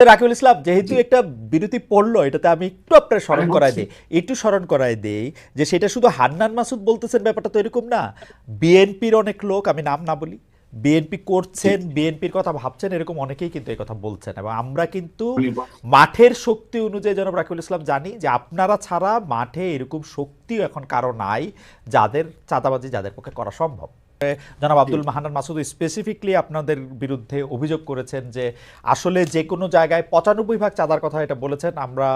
রাকিবুল ইসলাম যেহেতু একটা বিরতি পড়ল এটাতে আমি একটু আপনার স্মরণ করাই দিই। একটু স্মরণ করাই দেই যে সেটা শুধু হান্নান মাসুদ বলতেছেন ব্যাপারটা তো এরকম না। বিএনপির অনেক লোক আমি নাম না বলি বিএনপি করছেন বিএনপির কথা ভাবছেন এরকম অনেকেই কিন্তু এই কথা বলছেন। এবং আমরা কিন্তু মাঠের শক্তি অনুযায়ী জনাব রাকিবুল ইসলাম জানি যে আপনারা ছাড়া মাঠে এরকম শক্তিও এখন কারও নাই যাদের চাঁদাবাজি যাদের পক্ষে করা সম্ভব। জনাব আব্দুল মাহানান মাসুদ স্পেসিফিকলি আপনাদের বিরুদ্ধে অভিযোগ করেছেন যে আসলে যে কোনো জায়গায় পঁচানব্বই ভাগ চাঁদার কথা এটা বলেছেন আমরা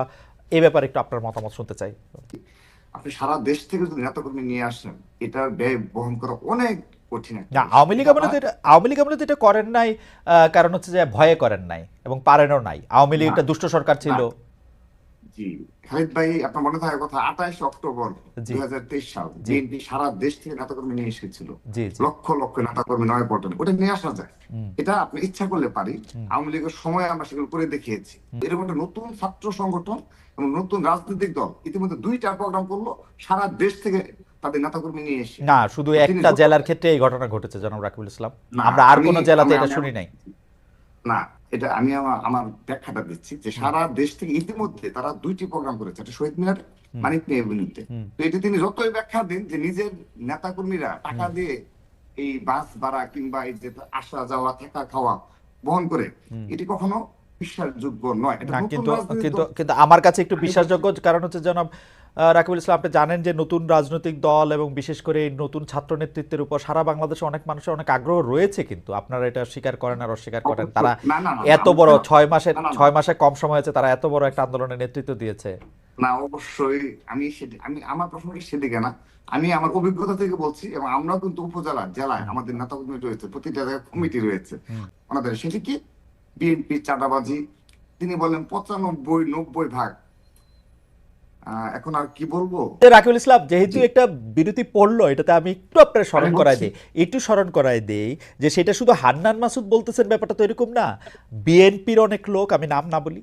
এ ব্যাপারে একটু আপনার মতামত শুনতে চাই। আপনি সারা দেশ থেকে যদি নেতাকর্মী নিয়ে আসেন এটার ব্যয় বহন করা অনেক কঠিন না আওয়ামী লীগ আমলে আওয়ামী লীগ আমলে এটা করেন নাই আহ, কারণ হচ্ছে যে ভয়ে করেন নাই এবং পারেনও নাই। আওয়ামী লীগ একটা দুষ্ট সরকার ছিল। জি। খালিদ ভাই আপনার মনে থাকার কথা আঠাইশ অক্টোবর দুই হাজার তেইশ সাল বিএনপি সারা দেশ থেকে নেতাকর্মী নিয়ে এসেছিল। জি জি। লক্ষ লক্ষ নেতাকর্মী নয় পল্টনে ওটা নিয়ে আসা যায়। এটা আপনি ইচ্ছা করলে পারি। আওয়ামী লীগের সময় আমরা সেগুলো করে দেখিয়েছি। এরকম একটা নতুন ছাত্র সংগঠন এবং নতুন রাজনৈতিক দল ইতিমধ্যে দুইটা প্রোগ্রাম করল সারা দেশ থেকে তাদের নেতাকর্মী নিয়ে এসে। না শুধু একটা জেলার ক্ষেত্রে এই ঘটনা ঘটেছে জনাব রাকিবুল ইসলাম। আমরা আর কোনো জেলাতে এটা শুনি নাই। না এটা আমি আমার ব্যাখ্যাটা দিচ্ছি যে সারা দেশ থেকে ইতিমধ্যে তারা দুইটি প্রোগ্রাম করেছে একটা শহীদ মিনার মানিক মেয়ের এভিনিউতে। তো এটা তিনি যতই ব্যাখ্যা দিন যে নিজের নেতাকর্মীরা টাকা দিয়ে এই বাস ভাড়া কিংবা এই যে আসা যাওয়া থাকা খাওয়া বহন করে এটি কখনো বিশ্বাসযোগ্য নয়। কিন্তু কিন্তু কিন্তু আমার কাছে একটু বিশ্বাসযোগ্য কারণ হচ্ছে জনাব রাকিবুল ইসলাম আপনি জানেন যে নতুন রাজনৈতিক দল এবং বিশেষ করে এই নতুন ছাত্র নেতৃত্বের উপর সারা বাংলাদেশে অনেক মানুষের অনেক আগ্রহ রয়েছে কিন্তু। আপনারা এটা স্বীকার করেন আর অস্বীকার করেন। তারা এত বড় ছয় না। ছয় মাসে কম সময় হয়েছে তারা এত বড় একটা আন্দোলনের নেতৃত্ব দিয়েছে। না অবশ্যই। আমি আমি আমার প্রশ্নটি সেদিকে না। আমি আমার অভিজ্ঞতা থেকে বলছি এবং আমরাও কিন্তু উপজেলা জেলায় আমাদের নেতাকর্মী রয়েছে প্রতিটা জায়গায় কমিটি রয়েছে। ওনাদের সেটি কি বিএনপি চাঁদাবাজি তিনি বলেন পঁচানব্বই নব্বই ভাগ। এখন আর কি বলব? রাকিবুল ইসলাম যেহেতু একটা বিরতি পড়ল এটাতে আমি একটু আপনার স্মরণ করাই। দিই। একটু স্মরণ করাই দিই যে সেটা শুধু হান্নান মাসুদ বলতেছেন ব্যাপারটা তো এরকম না। বিএনপির অনেক লোক আমি নাম না বলি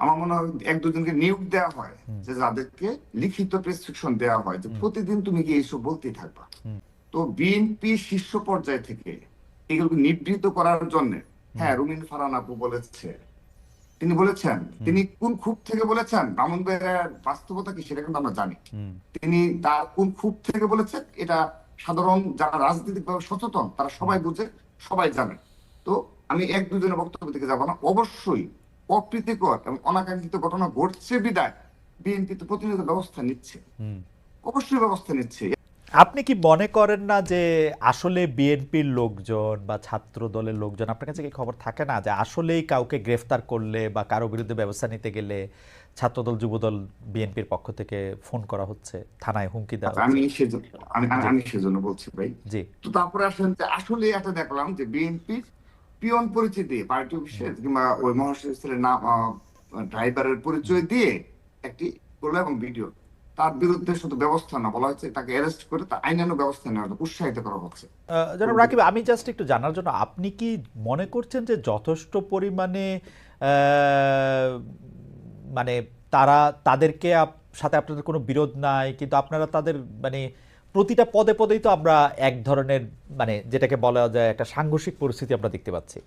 আমার মনে হয় এক দুজনকে নিয়োগ দেওয়া হয় যে যাদেরকে লিখিত প্রেসক্রিপশন দেওয়া হয় যে প্রতিদিন তুমি কি এইসব বলতেই থাকবা। তো বিএনপি শীর্ষ পর্যায় থেকে এগুলোকে নিবৃত করার জন্য হ্যাঁ রুমিন ফারান আপু বলেছে। তিনি বলেছেন তিনি কোন খুব থেকে বলেছেন ব্রাহ্মণবাড়িয়ার বাস্তবতা কি সেটা কিন্তু আমরা জানি। তিনি তার কোন খুব থেকে বলেছেন এটা সাধারণ যারা রাজনৈতিকভাবে সচেতন তারা সবাই বুঝে সবাই জানে। তো আমি এক দুজনের বক্তব্য থেকে যাব না অবশ্যই অপ্রীতিকর এবং অনাকাঙ্ক্ষিত ঘটনা ঘটছে বিদায়। বিএনপি তো প্রতিনিয়ত ব্যবস্থা নিচ্ছে। অবশ্যই ব্যবস্থা নিচ্ছে। আপনি কি মনে করেন না যে আসলে বিএনপির লোকজন বা ছাত্র দলের লোকজন আপনার কাছে কি খবর থাকে না যে আসলেই কাউকে গ্রেফতার করলে বা কারও বিরুদ্ধে ব্যবস্থা নিতে গেলে ছাত্রদল যুবদল বিএনপির পক্ষ থেকে ফোন করা হচ্ছে থানায় হুমকি দেওয়া আমি সেজন্য আমি সেজন্য বলছি ভাই। জি। তো তারপরে আসেন যে আসলে এটা দেখলাম যে বিএনপি পিয়ন পরিচয় দিয়ে পার্টি অফিসে কিংবা ওই মহাসচিবের নাম ড্রাইভারের পরিচয় দিয়ে একটি করল এবং ভিডিও। তার বিরুদ্ধে শুধু ব্যবস্থা না বলা হচ্ছে তাকে অ্যারেস্ট করে তা আইনানু ব্যবস্থা নেওয়া উৎসাহিত করা হচ্ছে। জনাব রাকিব আমি জাস্ট একটু জানার জন্য আপনি কি মনে করছেন যে যথেষ্ট পরিমাণে মানে তারা তাদেরকে সাথে আপনাদের কোনো বিরোধ নাই কিন্তু আপনারা তাদের মানে প্রতিটা পদে পদেই তো আমরা এক ধরনের মানে যেটাকে বলা যায় একটা সাংঘর্ষিক পরিস্থিতি আমরা দেখতে পাচ্ছি।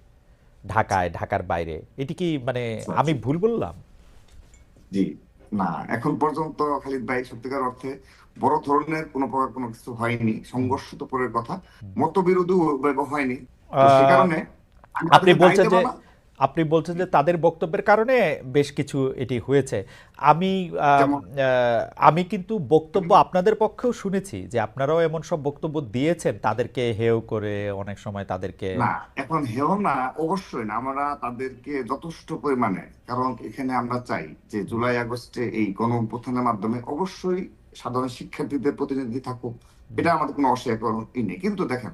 ঢাকায় ঢাকার বাইরে। এটি কি মানে আমি ভুল বললাম? জি না এখন পর্যন্ত খালিদ ভাই সত্যিকার অর্থে বড় ধরনের কোনো প্রকার কোনো কিছু হয়নি সংঘর্ষ তো পরের কথা। মতবিরোধী হয়নি। সে কারণে আপনি বলছেন যে। আপনি বলছেন যে তাদের বক্তব্যের কারণে বেশ কিছু এটি হয়েছে। আমি আমি কিন্তু বক্তব্য আপনাদের পক্ষেও শুনেছি যে আপনারাও এমন সব বক্তব্য দিয়েছেন তাদেরকে হেও করে অনেক সময় তাদেরকে না এখন হেও না অবশ্যই না। আমরা তাদেরকে যথেষ্ট পরিমাণে কারণ এখানে আমরা চাই যে জুলাই আগস্টে এই গণ অভ্যুত্থানের মাধ্যমে অবশ্যই সাধারণ শিক্ষার্থীদের প্রতিনিধি থাকুক। এটা আমাদের কোনো অস্বীকার নেই। কিন্তু দেখেন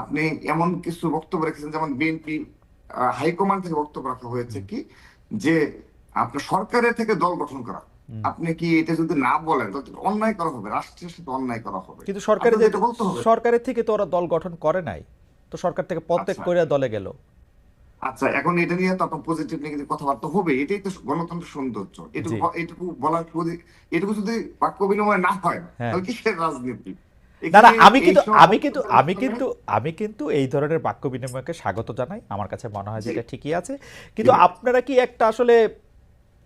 আপনি এমন কিছু বক্তব্য রেখেছেন যেমন বিএনপি হাইকমান্ড থেকে বক্তব্য রাখা হয়েছে কি? যে আপনার সরকারের থেকে দল গঠন করা। আপনি কি এটা যদি না বলেন অন্যায় করা হবে রাষ্ট্রের সাথে অন্যায় করা হবে। কিন্তু সরকারের যে বলতে হবে। সরকারের থেকে তো ওরা দল গঠন করে নাই তো সরকার থেকে পদত্যাগ আচ্ছা। করে দলে গেল। আচ্ছা এখন এটা নিয়ে তো আপনার পজিটিভ নেগেটিভ কথাবার্তা হবে এটাই তো গণতন্ত্রের সৌন্দর্য। এটুকু। এটুকু বলার এটুকু যদি বাক্য বিনিময় না হয় হ্যাঁ। তাহলে কিসের রাজনীতি? না না আমি কিন্তু আমি কিন্তু আমি কিন্তু আমি কিন্তু এই ধরনের বাক্য বিনিময়কে স্বাগত জানাই। আমার কাছে মনে হয় যে এটা ঠিকই আছে। কিন্তু আপনারা কি একটা আসলে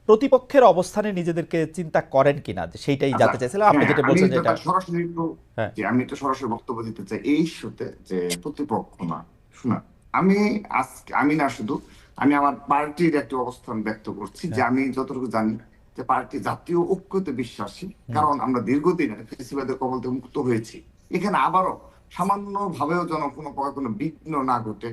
প্রতিপক্ষের অবস্থানে নিজেদেরকে চিন্তা করেন কিনা? সেইটাই জানতে আচ্ছা, চাইছিলাম। আপনি হ্যাঁ, যেটা আমি বলছেন তো যেটা সরাসরি একটু হ্যাঁ। যে আমি একটু সরাসরি বক্তব্য দিতে চাই। এই ইস্যুতে যে প্রতিপক্ষ না শোনা আমি আজকে আমি না শুধু আমি আমার পার্টির একটা অবস্থান ব্যক্ত করছি যে হ্যাঁ। আমি যতটুকু জানি যে পার্টি জাতীয় ঐক্যতে বিশ্বাসী কারণ আমরা দীর্ঘদিন ফেসিবাদের কবল থেকে মুক্ত হয়েছি। এখানে আবারও সামান্য ভাবেও যেন কোনো প্রকার কোনো বিঘ্ন না ঘটে।